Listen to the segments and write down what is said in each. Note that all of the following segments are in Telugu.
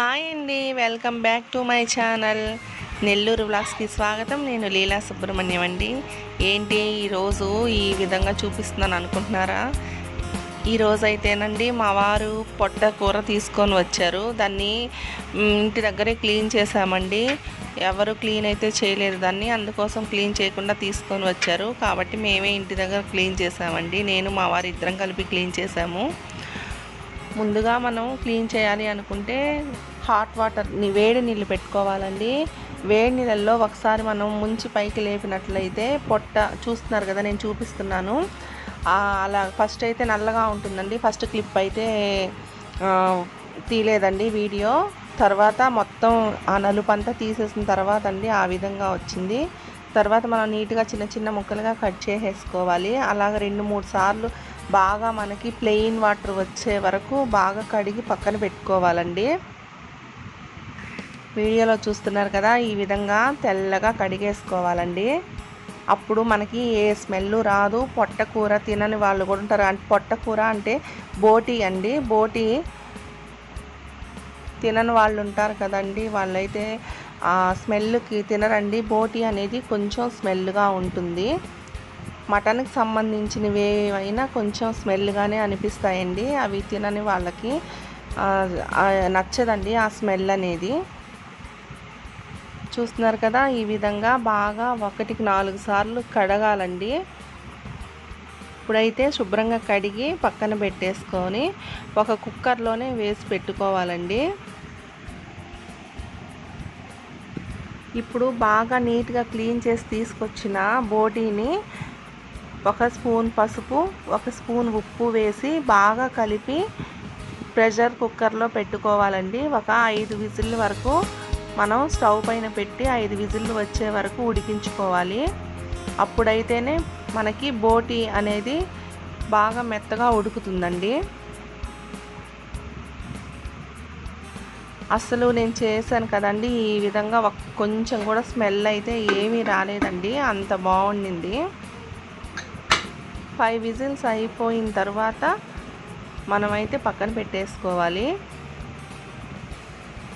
హాయ్ అండి welcome back to my channel. Nellore వ్లాగ్స్కి స్వాగతం. నేను లీలా సుబ్రహ్మణ్యం అండి. ఏంటి ఈరోజు ఈ విధంగా చూపిస్తున్నాను అనుకుంటున్నారా? ఈరోజు అయితేనండి మా వారు పొట్ట కూర తీసుకొని వచ్చారు. దాన్ని ఇంటి దగ్గరే క్లీన్ చేసామండి ఎవరు క్లీన్ అయితే చేయలేదు దాన్ని అందుకోసం క్లీన్ చేయకుండా తీసుకొని వచ్చారు. కాబట్టి మేమే ఇంటి దగ్గర క్లీన్ చేసామండి నేను మా వారు ఇద్దరం కలిపి క్లీన్ చేసాము ముందుగా మనం క్లీన్ చేయాలి అనుకుంటే హాట్ వాటర్ వేడి నీళ్ళు పెట్టుకోవాలండి. వేడి నీళ్ళల్లో ఒకసారి మనం ముంచి పైకి లేపినట్లయితే పొట్ట చూస్తున్నారు కదా నేను చూపిస్తున్నాను. అలా ఫస్ట్ అయితే నల్లగా ఉంటుందండి. ఫస్ట్ క్లిప్ అయితే తీలేదండి వీడియో. తర్వాత మొత్తం ఆ నలుపు అంతా తీసేసిన తర్వాత అండి ఆ విధంగా వచ్చింది. తర్వాత మనం నీట్గా చిన్న చిన్న ముక్కలుగా కట్ చేసేసుకోవాలి. అలాగ రెండు మూడు సార్లు బాగా మనకి ప్లెయిన్ వాటర్ వచ్చే వరకు బాగా కడిగి పక్కన పెట్టుకోవాలండి. వీడియోలో చూస్తున్నారు కదా ఈ విధంగా తెల్లగా కడిగేసుకోవాలండి. అప్పుడు మనకి ఏ స్మెల్ రాదు పొట్టకూర తినని వాళ్ళు కూడా ఉంటారు. అంటే పొట్టకూర అంటే బోటి అండి. బోటి తినని వాళ్ళు ఉంటారు కదండి. వాళ్ళైతే ఆ స్మెల్కి తినరండి. బోటి అనేది కొంచెం స్మెల్గా ఉంటుంది. మటన్కి సంబంధించినవి అయినా కొంచెం స్మెల్గానే అనిపిస్తాయండి. అవి తినని వాళ్ళకి నచ్చదండి ఆ స్మెల్ అనేది. చూస్తున్నారు కదా ఈ విధంగా బాగా ఒకటికి నాలుగు సార్లు కడగాలండి. ఇప్పుడైతే శుభ్రంగా కడిగి పక్కన పెట్టేసుకొని ఒక కుక్కర్లోనే వేసి పెట్టుకోవాలండి. ఇప్పుడు బాగా నీట్గా క్లీన్ చేసి తీసుకొచ్చిన బోటీని ఒక స్పూన్ పసుపు ఒక స్పూన్ ఉప్పు వేసి బాగా కలిపి ప్రెషర్ కుక్కర్లో పెట్టుకోవాలండి. ఒక ఐదు విజిల్ వరకు మనం స్టవ్ పైన పెట్టి ఐదు విజిల్లు వచ్చే వరకు ఉడికించుకోవాలి. అప్పుడైతేనే మనకి బోటి అనేది బాగా మెత్తగా ఉడుకుతుందండి. అసలు నేను చేశాను కదండి ఈ విధంగా కొంచెం కూడా స్మెల్ అయితే ఏమీ రాలేదండి అంత బాగుండింది. ఫైవ్ విజిల్స్ అయిపోయిన తర్వాత మనమైతే పక్కన పెట్టేసుకోవాలి.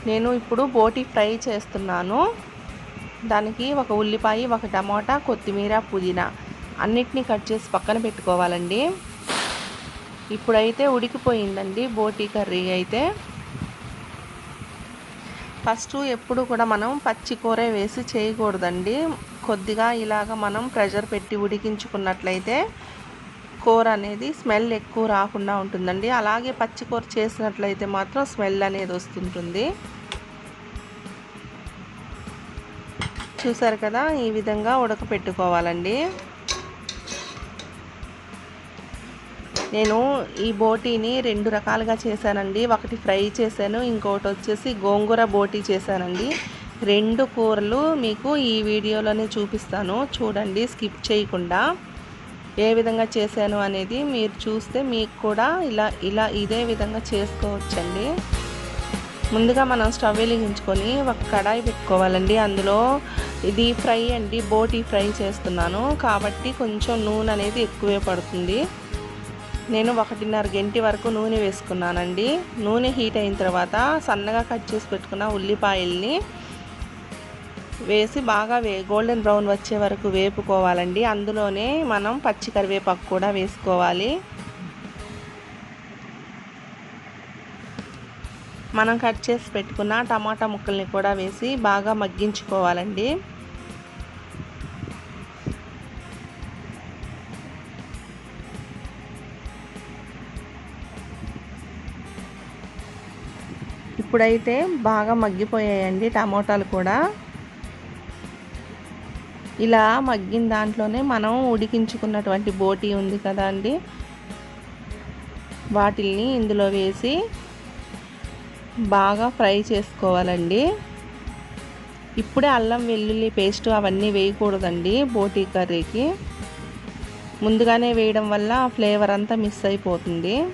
నేను ఇప్పుడు బోటి ఫ్రై చేస్తున్నాను. దానికి ఒక ఉల్లిపాయ ఒక టమాటా కొత్తిమీర పుదీనా అన్నిటినీ కట్ చేసి పక్కన పెట్టుకోవాలండి. ఇప్పుడైతే ఉడికిపోయిందండి బోటి కర్రీ అయితే. ఫస్ట్ ఎప్పుడు కూడా మనం పచ్చి కూర వేసి చేయకూడదండి. కొద్దిగా ఇలాగ మనం ప్రెషర్ పెట్టి ఉడికించుకున్నట్లయితే కూర అనేది స్మెల్ ఎక్కువ రాకుండా ఉంటుందండి. అలాగే పచ్చి కూర చేసినట్లయితే మాత్రం స్మెల్ అనేది వస్తుంటుంది. చూసారు కదా ఈ విధంగా ఉడకపెట్టుకోవాలండి. నేను ఈ బోటీని రెండు రకాలుగా చేశానండి. ఒకటి ఫ్రై చేశాను ఇంకొకటి వచ్చేసి గోంగూర బోటీ చేశానండి. రెండు కూరలు మీకు ఈ వీడియోలోనే చూపిస్తాను. చూడండి స్కిప్ చేయకుండా. ఏ విధంగా చేశాను అనేది మీరు చూస్తే మీకు కూడా ఇలా ఇలా ఇదే విధంగా చేసుకోవచ్చండి. ముందుగా మనం స్టవ్ వెలిగించుకొని ఒక కడాయి పెట్టుకోవాలండి. అందులో ఇది ఫ్రై అండి బోటి ఫ్రై చేస్తున్నాను. కాబట్టి కొంచెం నూనె అనేది ఎక్కువే పడుతుంది. నేను ఒకటిన్నర గంటి వరకు నూనె వేసుకున్నానండి. నూనె హీట్ అయిన తర్వాత సన్నగా కట్ చేసి పెట్టుకున్న ఉల్లిపాయల్ని వేసి బాగా వే గోల్డెన్ బ్రౌన్ వచ్చే వరకు వేపుకోవాలండి. అందులోనే మనం పచ్చి కరివేపాకు కూడా వేసుకోవాలి. మనం కట్ చేసి పెట్టుకున్న టమాటా ముక్కల్ని కూడా వేసి బాగా మగ్గించుకోవాలండి. ఇప్పుడైతే బాగా మగ్గిపోయాయండి టమోటాలు కూడా. ఇలా మగ్గిన దాంట్లోనే మనం ఉడికించుకున్నటువంటి బోటీ ఉంది కదా అండి వాటిల్ని ఇందులో వేసి బాగా ఫ్రై చేసుకోవాలండి. ఇప్పుడే అల్లం వెల్లుల్లి పేస్ట్ అవన్నీ వేయకూడదండి బోటీ కర్రీకి. ముందుగానే వేయడం వల్ల ఫ్లేవర్ అంతా మిస్ అయిపోతుంది.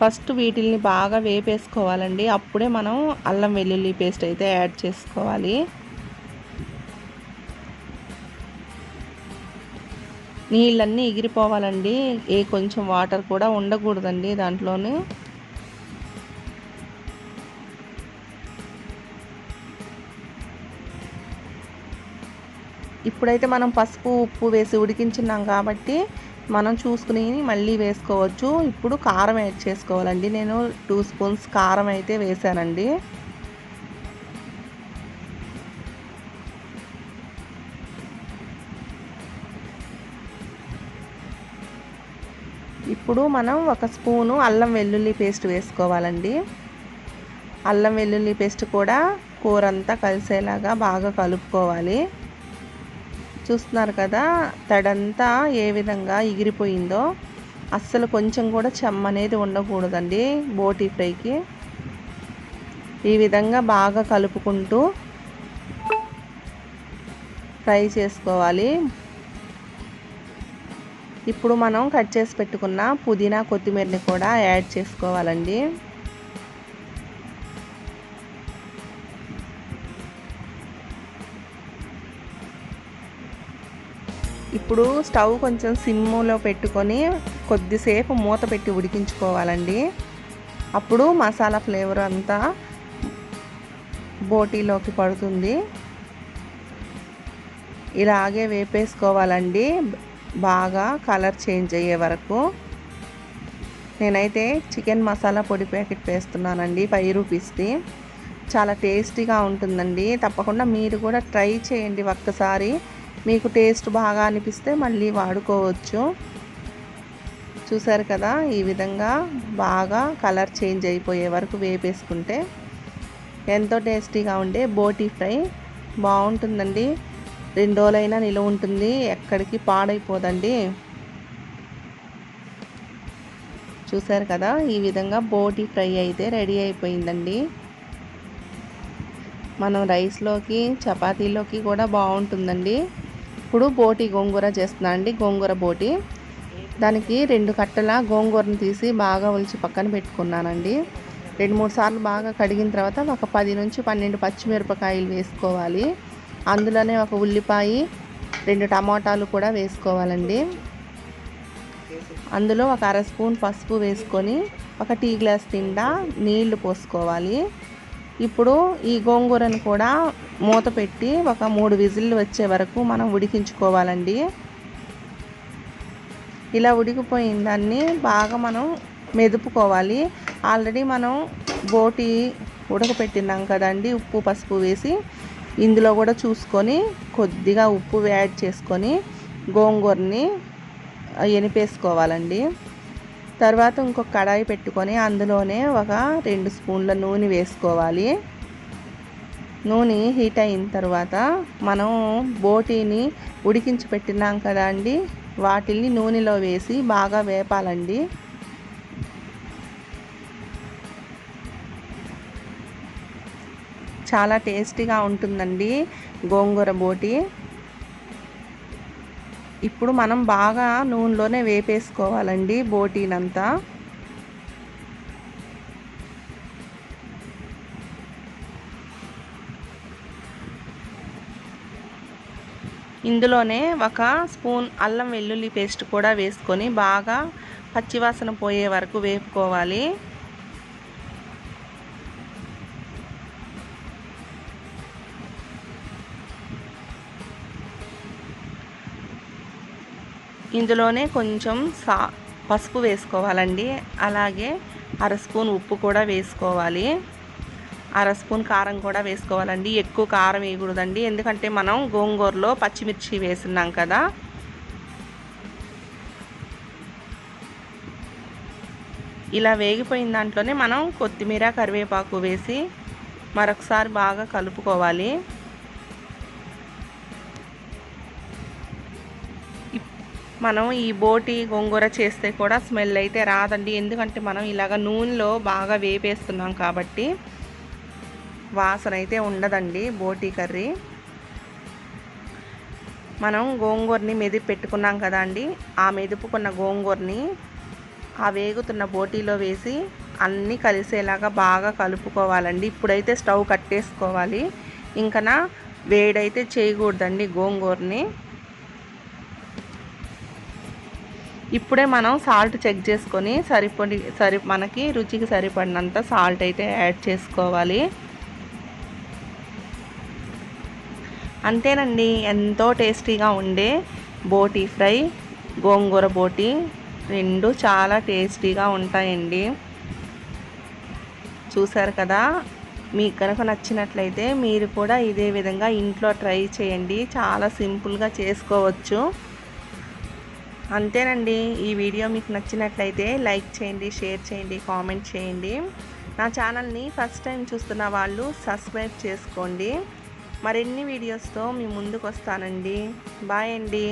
ఫస్ట్ వీటిల్ని బాగా వేపేసుకోవాలండి. అప్పుడే మనం అల్లం వెల్లుల్లి పేస్ట్ అయితే యాడ్ చేసుకోవాలి. నీళ్ళన్నీ ఎగిరిపోవాలండి. ఏ కొంచెం వాటర్ కూడా ఉండకూడదండి దాంట్లోనే. ఇప్పుడైతే మనం పసుపు ఉప్పు వేసి ఉడికించున్నాం కాబట్టి మనం చూసుకుని మళ్ళీ వేసుకోవచ్చు. ఇప్పుడు కారం యాడ్ చేసుకోవాలండి. నేను టూ స్పూన్స్ కారం అయితే వేసానండి ఇప్పుడు మనం ఒక స్పూను అల్లం వెల్లుల్లి పేస్ట్ వేసుకోవాలండి. అల్లం వెల్లుల్లి పేస్ట్ కూడా కూర అంతా కలిసేలాగా బాగా కలుపుకోవాలి. చూస్తున్నారు కదా తడంతా ఏ విధంగా ఎగిరిపోయిందో అస్సలు కొంచెం కూడా చెమ్మ అనేది ఉండకూడదండి బోటీ ఫ్రైకి. ఈ విధంగా బాగా కలుపుకుంటూ ఫ్రై చేసుకోవాలి. ఇప్పుడు మనం కట్ చేసి పెట్టుకున్న పుదీనా కొత్తిమీరని కూడా యాడ్ చేసుకోవాలండి. ఇప్పుడు స్టవ్ కొంచెం సిమ్లో పెట్టుకొని కొద్దిసేపు మూత పెట్టి ఉడికించుకోవాలండి. అప్పుడు మసాలా ఫ్లేవర్ అంతా బోటీలోకి పడుతుంది. ఇలాగే వేపేసుకోవాలండి. బాగా కలర్ చేంజ్ అయ్యే వరకు నేనైతే చికెన్ మసాలా పొడి ప్యాకెట్ వేస్తున్నానండి ఫైవ్ రూపీస్ది చాలా టేస్టీగా ఉంటుందండి. తప్పకుండా మీరు కూడా ట్రై చేయండి ఒక్కసారి. మీకు టేస్ట్ బాగా అనిపిస్తే మళ్ళీ వాడుకోవచ్చు. చూసారు కదా ఈ విధంగా బాగా కలర్ చేంజ్ అయిపోయే వరకు వేపేసుకుంటే ఎంతో టేస్టీగా ఉండే బోటీ ఫ్రై బాగుంటుందండి. రెండు రోజులైనా నిలువ ఉంటుంది. ఎక్కడికి పాడైపోదండి. చూసారు కదా ఈ విధంగా బోటి ఫ్రై అయితే రెడీ అయిపోయిందండి. మనం రైస్లోకి చపాతీలోకి కూడా బాగుంటుందండి. ఇప్పుడు బోటి గోంగూర చేస్తున్నా అండి గోంగూర బోటి. దానికి రెండు కట్టల గోంగూరను తీసి బాగా ఒలిచి పక్కన పెట్టుకున్నానండి. రెండు మూడు సార్లు బాగా కడిగిన తర్వాత ఒక పది నుంచి పన్నెండు పచ్చిమిరపకాయలు వేసుకోవాలి. అందులోనే ఒక ఉల్లిపాయ రెండు టమాటాలు కూడా వేసుకోవాలండి. అందులో ఒక అర స్పూన్ పసుపు వేసుకొని ఒక టీ గ్లాస్ నిండా నీళ్ళు పోసుకోవాలి. ఇప్పుడు ఈ గోంగూరను కూడా మూత పెట్టి ఒక మూడు విజిల్లు వచ్చే వరకు మనం ఉడికించుకోవాలండి. ఇలా ఉడికిపోయిన దాన్ని బాగా మనం మెదుపుకోవాలి. ఆల్రెడీ మనం బోటి ఉడకపెట్టినాం కదండి ఉప్పు పసుపు వేసి ఇందులో కూడా చూసుకొని కొద్దిగా ఉప్పు యాడ్ చేసుకొని గోంగూరని ఎనిపేసుకోవాలండి. తర్వాత ఇంకొక కడాయి పెట్టుకొని అందులోనే ఒక రెండు స్పూన్ల నూనె వేసుకోవాలి. నూనె హీట్ అయిన తర్వాత మనం బోటీని ఉడికించి పెట్టినాం కదా అండి వాటిని నూనెలో వేసి బాగా వేపాలండి. చాలా టేస్టీగా ఉంటుందండి గోంగూర బోటి. ఇప్పుడు మనం బాగా నూనెలోనే వేపేసుకోవాలండి బోటీనంతా ఇందులోనే ఒక స్పూన్ అల్లం వెల్లుల్లి పేస్ట్ కూడా వేసుకొని బాగా పచ్చివాసన పోయే వరకు వేపుకోవాలి. ఇందులోనే కొంచెం సా పసుపు వేసుకోవాలండి. అలాగే అర స్పూన్ ఉప్పు కూడా వేసుకోవాలి. అర స్పూన్ కారం కూడా వేసుకోవాలండి. ఎక్కువ కారం వేయకూడదండి. ఎందుకంటే మనం గోంగూరలో పచ్చిమిర్చి వేస్తున్నాం కదా. ఇలా వేగిపోయిన దాంట్లోనే మనం కొత్తిమీర కరివేపాకు వేసి మరొకసారి బాగా కలుపుకోవాలి. మనం ఈ బోటి గోంగూర చేస్తే కూడా స్మెల్ అయితే రాదండి. ఎందుకంటే మనం ఇలాగ నూనెలో బాగా వేపేస్తున్నాం కాబట్టి వాసన అయితే ఉండదండి బోటి కర్రీ. మనం గోంగూరని మెదిపి పెట్టుకున్నాం కదా అండి. ఆ మెదుపుకున్న గోంగూరని ఆ వేగుతున్న బోటీలో వేసి అన్నీ కలిసేలాగా బాగా కలుపుకోవాలండి. ఇప్పుడైతే స్టవ్ కట్టేసుకోవాలి. ఇంకనా వేడైతే చేయకూడదండి గోంగూరని. ఇప్పుడే మనం సాల్ట్ చెక్ చేసుకొని సరిపడి సరి మనకి రుచికి సరిపడినంత సాల్ట్ అయితే యాడ్ చేసుకోవాలి. అంతేనండి ఎంతో టేస్టీగా ఉండే బోటీ ఫ్రై గోంగూర బోటీ రెండు చాలా టేస్టీగా ఉంటాయండి. చూసారు కదా మీకు కనుక నచ్చినట్లయితే మీరు కూడా ఇదే విధంగా ఇంట్లో ట్రై చేయండి. చాలా సింపుల్గా చేసుకోవచ్చు. అంతేనండి. ఈ వీడియో మీకు నచ్చినట్లయితే లైక్ చేయండి షేర్ చేయండి కామెంట్ చేయండి. నా ఛానల్ని ఫస్ట్ టైం చూస్తున్న వాళ్ళు సబ్స్క్రైబ్ చేసుకోండి. మరిన్ని వీడియోస్తో మీ ముందుకు వస్తానండి బాయ్ అండి.